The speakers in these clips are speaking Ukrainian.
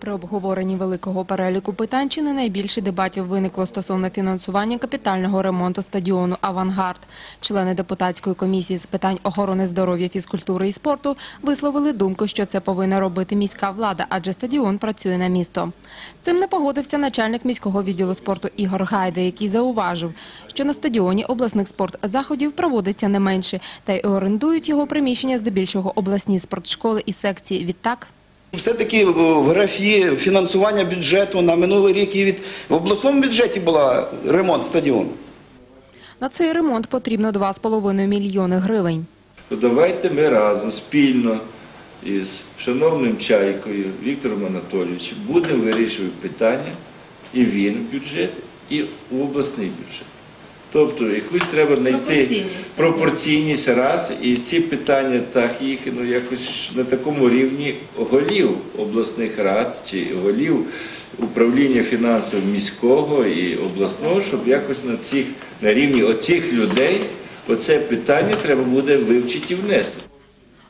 При обговоренні великого переліку питань чи не найбільше дебатів виникло стосовно фінансування капітального ремонту стадіону «Авангард». Члени депутатської комісії з питань охорони здоров'я, фізкультури і спорту висловили думку, що це повинна робити міська влада, адже стадіон працює на місто. Цим не погодився начальник міського відділу спорту Ігор Гайда, який зауважив, що на стадіоні обласних спортзаходів проводиться не менше, та й орендують його приміщення здебільшого обласні спортшколи і секції. Відтак Все-таки в графі фінансування бюджету на минулий рік і від в обласному бюджеті була ремонт стадіону. на цей ремонт потрібно 2,5 мільйони гривень. Давайте ми разом спільно із шановним Чайкою Віктором Анатолійовичем будемо вирішувати питання і він в бюджет, і в обласний бюджет. Тобто якусь треба знайти Пропорційність. раз, і ці питання так їх ну, якось на такому рівні голів обласних рад чи голів управління фінансів міського і обласного, щоб якось на цих на рівні оцих людей оце питання треба буде вивчити і внести.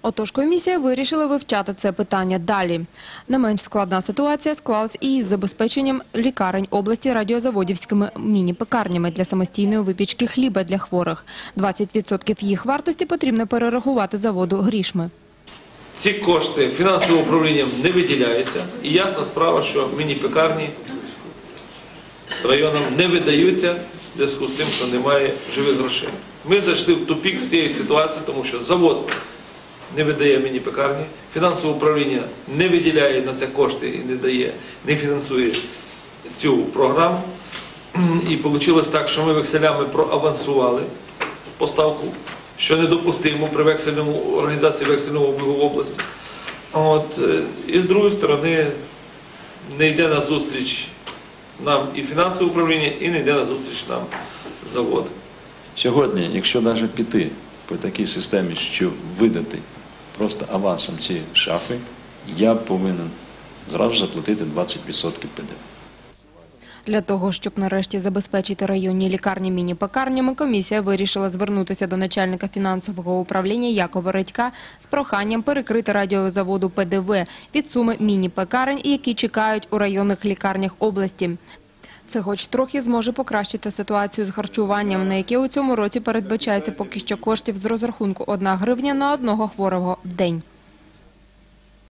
Отож, комісія вирішила вивчати це питання далі. Не менш складна ситуація склалась і із забезпеченням лікарень області радіозаводівськими міні-пекарнями для самостійної випічки хліба для хворих. 20% їх вартості потрібно перерахувати заводу грішми. Ці кошти фінансовим управлінням не виділяються. І ясна справа, що міні-пекарні районам не видаються в зв'язку з тим, що немає живих грошей. Ми зайшли в тупік з цієї ситуації, тому що завод не видає міні-пекарні, фінансове управління не виділяє на це кошти і не дає, не фінансує цю програму. І вийшло так, що ми векселями проавансували поставку, що недопустимо при вексельному організації вексельного обігу в області. От, е, і з другої сторони, не йде на зустріч нам і фінансове управління, і не йде на зустріч нам завод. Сьогодні, якщо навіть піти по такій системі, що видати просто авансом ці шафи, я повинен зразу заплатити 20% ПДВ. Для того, щоб нарешті забезпечити районні лікарні міні-пекарнями, комісія вирішила звернутися до начальника фінансового управління Якова Редька з проханням перекрити радіозаводу ПДВ від суми міні-пекарень, які чекають у районних лікарнях області. Це хоч трохи зможе покращити ситуацію з харчуванням, на яке у цьому році передбачається поки що коштів з розрахунку 1 гривня на одного хворого в день.